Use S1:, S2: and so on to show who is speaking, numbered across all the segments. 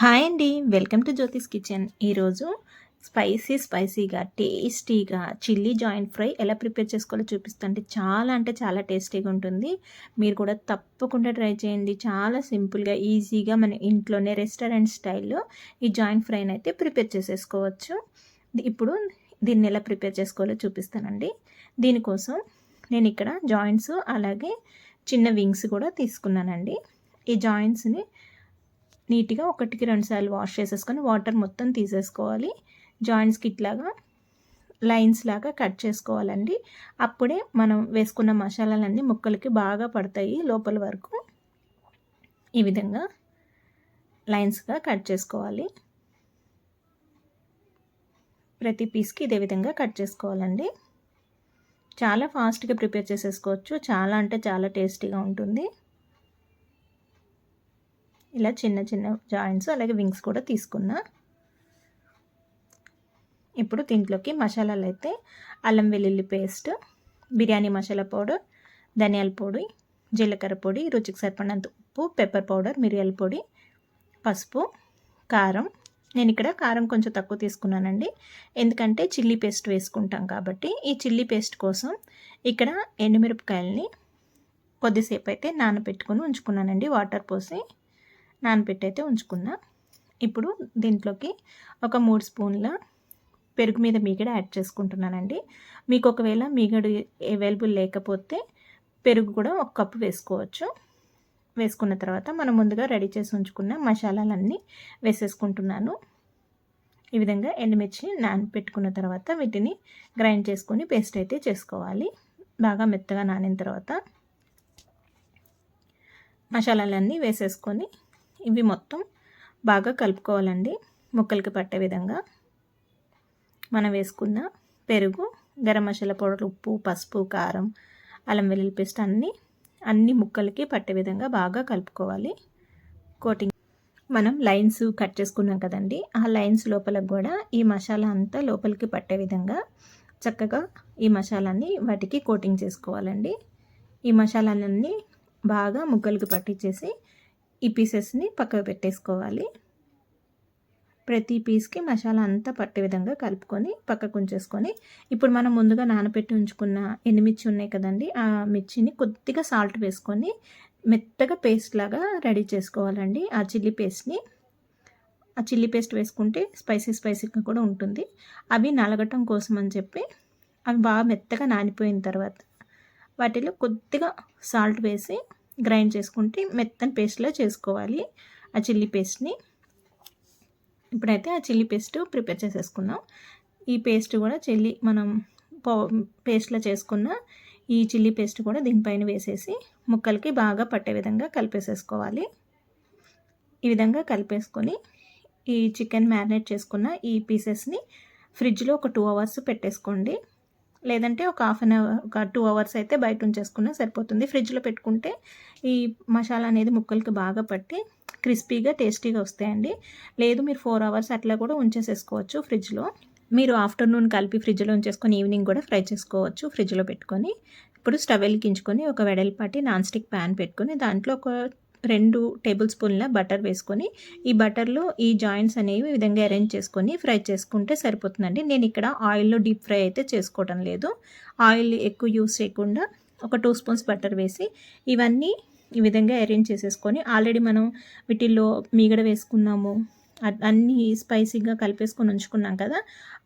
S1: Hi అండి. Welcome to Jyothi's kitchen. ఈరోజు spicy స్పైసీగా టేస్టీగా చిల్లీ జాయింట్ ఫ్రై ఎలా ప్రిపేర్ చేసుకోవాలో చూపిస్తుంటే చాలా అంటే చాలా టేస్టీగా ఉంటుంది. మీరు కూడా తప్పకుండా ట్రై చేయండి. చాలా సింపుల్గా ఈజీగా మన ఇంట్లోనే రెస్టారెంట్ స్టైల్లో ఈ జాయింట్ ఫ్రైని అయితే ప్రిపేర్ చేసేసుకోవచ్చు. ఇప్పుడు దీన్ని ఎలా ప్రిపేర్ చేసుకోవాలో చూపిస్తానండి. దీనికోసం నేను ఇక్కడ జాయింట్స్ అలాగే చిన్న వింగ్స్ కూడా తీసుకున్నానండి. ఈ జాయింట్స్ని నీట్గా ఒకటికి రెండు సార్లు వాష్ చేసేసుకొని వాటర్ మొత్తం తీసేసుకోవాలి. జాయింట్స్కి ఇట్లాగా లైన్స్ లాగా కట్ చేసుకోవాలండి. అప్పుడే మనం వేసుకున్న మసాలాలన్నీ ముక్కలకి బాగా పడతాయి లోపల వరకు. ఈ విధంగా లైన్స్గా కట్ చేసుకోవాలి. ప్రతి పీస్కి ఇదే విధంగా కట్ చేసుకోవాలండి. చాలా ఫాస్ట్గా ప్రిపేర్ చేసేసుకోవచ్చు. చాలా అంటే చాలా టేస్టీగా ఉంటుంది. ఇలా చిన్న చిన్న జాయింట్స్ అలాగే వింగ్స్ కూడా తీసుకున్నా. ఇప్పుడు దీంట్లోకి మసాలాలు అయితే అల్లం వెల్లుల్లి పేస్ట్ బిర్యానీ మసాలా పౌడర్ ధనియాల పొడి జీలకర్ర పొడి రుచికి సరిపడినంత ఉప్పు పెప్పర్ పౌడర్ మిరియాల పొడి పసుపు కారం. నేను ఇక్కడ కారం కొంచెం తక్కువ తీసుకున్నానండి. ఎందుకంటే చిల్లీ పేస్ట్ వేసుకుంటాం కాబట్టి ఈ చిల్లీ పేస్ట్ కోసం ఇక్కడ ఎండుమిరపకాయలని కొద్దిసేపు అయితే నానబెట్టుకొని ఉంచుకున్నానండి. వాటర్ పోసి నానబెట్టి అయితే ఉంచుకున్నా ఇప్పుడు దీంట్లోకి ఒక మూడు స్పూన్ల పెరుగు మీద మీగడ యాడ్ చేసుకుంటున్నానండి. మీకు ఒకవేళ మీగడు అవైలబుల్ లేకపోతే పెరుగు కూడా ఒక కప్పు వేసుకోవచ్చు. వేసుకున్న తర్వాత మనం ముందుగా రెడీ చేసి ఉంచుకున్న మసాలాలన్నీ వేసేసుకుంటున్నాను. ఈ విధంగా ఎండుమిర్చి నానపెట్టుకున్న తర్వాత వీటిని గ్రైండ్ చేసుకొని పేస్ట్ అయితే చేసుకోవాలి. బాగా మెత్తగా నానిన తర్వాత మసాలాలన్నీ వేసేసుకొని ఇవి మొత్తం బాగా కలుపుకోవాలండి ముక్కలకి పట్టే విధంగా. మనం వేసుకున్న పెరుగు గరం మసాలా పౌడర్ ఉప్పు పసుపు కారం అల్లం వెల్లుల్లి పేస్ట్ అన్నీ అన్ని ముక్కలకి పట్టే విధంగా బాగా కలుపుకోవాలి. కోటింగ్. మనం లైన్స్ కట్ చేసుకున్నాం కదండి ఆ లైన్స్ లోపలకు కూడా ఈ మసాలా అంతా లోపలికి పట్టే విధంగా చక్కగా ఈ మసాలాన్ని వాటికి కోటింగ్ చేసుకోవాలండి. ఈ మసాలాలన్నీ బాగా ముక్కలకి పట్టించేసి ఈ పీసెస్ని పక్కకు పెట్టేసుకోవాలి. ప్రతి పీస్కి మసాలా అంతా పట్టే విధంగా కలుపుకొని పక్కకు ఉంచేసుకొని ఇప్పుడు మనం ముందుగా నానబెట్టి ఉంచుకున్న ఎండుమిర్చి ఉన్నాయి కదండి ఆ మిర్చిని కొద్దిగా సాల్ట్ వేసుకొని మెత్తగా పేస్ట్ లాగా రెడీ చేసుకోవాలండి. ఆ చిల్లీ పేస్ట్ని ఆ చిల్లీ పేస్ట్ వేసుకుంటే స్పైసీ స్పైసీగా కూడా ఉంటుంది. అవి నలగటం కోసం అని చెప్పి అవి బాగా మెత్తగా నానిపోయిన తర్వాత వాటిలో కొద్దిగా సాల్ట్ వేసి గ్రైండ్ చేసుకుంటే మెత్తని పేస్ట్లో చేసుకోవాలి. ఆ చిల్లీ పేస్ట్ని. ఇప్పుడైతే ఆ చిల్లీ పేస్ట్ ప్రిపేర్ చేసేసుకుందాం. ఈ పేస్ట్ కూడా చిల్లీ మనం పేస్ట్లో చేసుకున్న ఈ చిల్లీ పేస్ట్ కూడా దీనిపైన వేసేసి ముక్కలకి బాగా పట్టే విధంగా కలిపేసేసుకోవాలి. ఈ విధంగా కలిపేసుకొని ఈ చికెన్ మ్యారినేట్ చేసుకున్న ఈ పీసెస్ని ఫ్రిడ్జ్లో ఒక టూ అవర్స్ పెట్టేసుకోండి. లేదంటే ఒక హాఫ్ అన్ అవర్ ఒక టూ అవర్స్ అయితే బయట ఉంచేసుకున్నా సరిపోతుంది. ఫ్రిడ్జ్లో పెట్టుకుంటే ఈ మసాలా అనేది ముక్కలకి బాగా పట్టి క్రిస్పీగా టేస్టీగా వస్తాయండి. లేదు మీరు ఫోర్ అవర్స్ అట్లా కూడా ఉంచేసేసుకోవచ్చు ఫ్రిడ్జ్లో. మీరు ఆఫ్టర్నూన్ కలిపి ఫ్రిడ్జ్లో ఉంచేసుకొని ఈవినింగ్ కూడా ఫ్రై చేసుకోవచ్చు ఫ్రిడ్జ్లో పెట్టుకొని. ఇప్పుడు స్టవ్ వెలిగించుకొని ఒక వెడల్పాటి నాన్ స్టిక్ ప్యాన్ పెట్టుకొని దాంట్లో ఒక రెండు టేబుల్ స్పూన్ల బటర్ వేసుకొని ఈ బటర్లో ఈ జాయింట్స్ అనేవి విధంగా అరేంజ్ చేసుకొని ఫ్రై చేసుకుంటే సరిపోతుందండి. నేను ఇక్కడ ఆయిల్లో డీప్ ఫ్రై అయితే చేసుకోవడం లేదు. ఆయిల్ ఎక్కువ యూస్ చేయకుండా ఒక టూ స్పూన్స్ బటర్ వేసి ఇవన్నీ ఈ విధంగా అరేంజ్ చేసేసుకొని ఆల్రెడీ మనం వీటిల్లో మీగడ వేసుకున్నాము అన్నీ స్పైసీగా కలిపేసుకొని ఉంచుకున్నాం కదా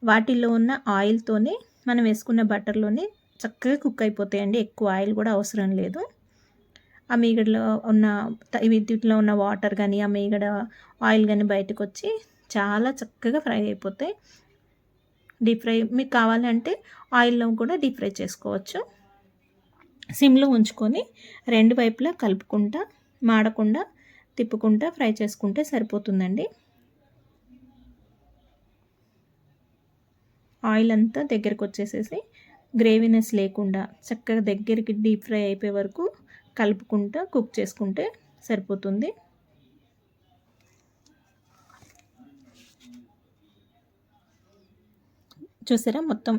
S1: వాటిల్లో ఉన్న ఆయిల్తోనే మనం వేసుకున్న బటర్లోనే చక్కగా కుక్ అయిపోతాయండి. ఎక్కువ ఆయిల్ కూడా అవసరం లేదు. ఆ మీగడలో ఉన్న వీటిలో ఉన్న వాటర్ కానీ ఆ మీగడ ఆయిల్ కానీ బయటకు వచ్చి చాలా చక్కగా ఫ్రై అయిపోతాయి డీప్ ఫ్రై మీకు కావాలంటే ఆయిల్లో కూడా డీప్ ఫ్రై చేసుకోవచ్చు. సిమ్లో ఉంచుకొని రెండు వైపులా కలుపుకుంటా మాడకుండా తిప్పుకుంటా ఫ్రై చేసుకుంటే సరిపోతుందండి. ఆయిల్ అంతా దగ్గరకు వచ్చేసేసి గ్రేవీనెస్ లేకుండా చక్కగా దగ్గరికి డీప్ ఫ్రై అయిపోయే వరకు కలుపుకుంటూ కుక్ చేసుకుంటే సరిపోతుంది. చూసారా? మొత్తం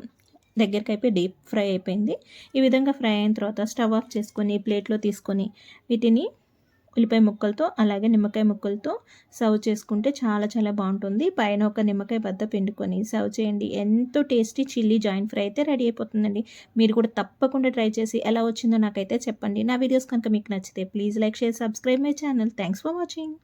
S1: దగ్గరికి అయిపోయి డీప్ ఫ్రై అయిపోయింది. ఈ విధంగా ఫ్రై అయిన తర్వాత స్టవ్ ఆఫ్ చేసుకొని ప్లేట్లో తీసుకొని వీటిని ఉల్లిపాయ ముక్కలతో అలాగే నిమ్మకాయ ముక్కలతో సర్వ్ చేసుకుంటే చాలా చాలా బాగుంటుంది. పైన ఒక నిమ్మకాయ బద్ద పిండుకొని సర్వ్ చేయండి. ఎంతో టేస్టీ చిల్లీ జాయింట్ ఫ్రై అయితే రెడీ అయిపోతుందండి. మీరు కూడా తప్పకుండా ట్రై చేసి ఎలా వచ్చిందో నాకైతే చెప్పండి. నా వీడియోస్ కనుక మీకు నచ్చితే please like share subscribe my channel. Thanks for watching.